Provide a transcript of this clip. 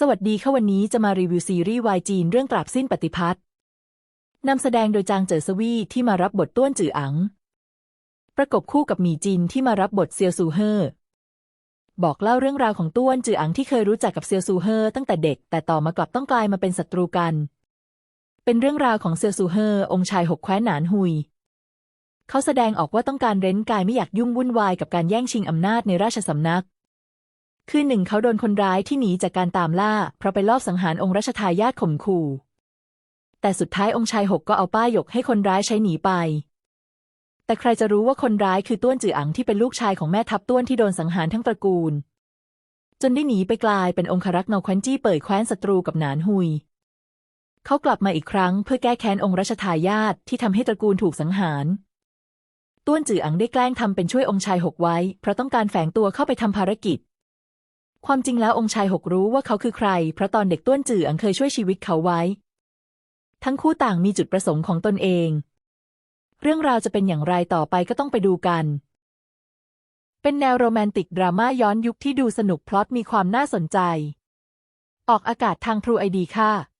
สวัสดีค่ะวันนี้จะมารีวิวซีรีส์วายจีนเรื่องตราบสิ้นปฏิพัฒน์นำแสดงโดยจางเจ๋อสวี่ที่มารับบทต้วนจืออัง ประกบคู่กับหมี่จินที่มารับบทเซียวซูเฮอร์บอกเล่าเรื่องราวของต้วนจืออังที่เคยรู้จักกับเซียวซูเฮอร์ตั้งแต่เด็ก แต่ต่อมากลับต้องกลายมาเป็นศัตรูกัน เป็นเรื่องราวของเซียวซูเฮอร์องค์ชายหกแคว้นหนานฮุย เขาแสดงออกว่าต้องการเร้นกายไม่อยากยุ่งวุ่นวายกับการแย่งชิงอำนาจในราชสำนัก คืนหนึ่งเขาโดนคนร้ายที่หนีจากการตามล่า เพราะไปลอบสังหารองค์รัชทายาทข่มขู่ แต่สุดท้ายองค์ชายหกก็เอาป้ายหยกให้คนร้ายใช้หนีไป แต่ใครจะรู้ว่าคนร้ายคือต้วนจืออังที่เป็นลูกชายของแม่ทัพต้วนที่โดนสังหารทั้งตระกูล จนได้หนีไปกลายเป็นองครักษ์เงาควันจี้เปิดแคว้นศัตรูกับหนานฮุย เขากลับมาอีกครั้งเพื่อแก้แค้นองค์รัชทายาทที่ทำให้ตระกูลถูกสังหารต้วนจืออังได้แกล้งทำเป็นช่วยองค์ชายหกไว้ เพราะต้องการแฝงตัวเข้าไปทำภารกิจ ความจริงแล้วองค์ชายหกรู้ว่าเขาคือใคร เพราะตอนเด็กต้วนจืออังเคยช่วยชีวิตเขาไว้ ทั้งคู่ต่างมีจุดประสงค์ของตนเอง เรื่องราวจะเป็นอย่างไรต่อไปก็ต้องไปดูกัน เป็นแนวโรแมนติกดราม่าย้อนยุคที่ดูสนุกพล็อตมีความน่าสนใจ ออกอากาศทางทรูไอดีค่ะ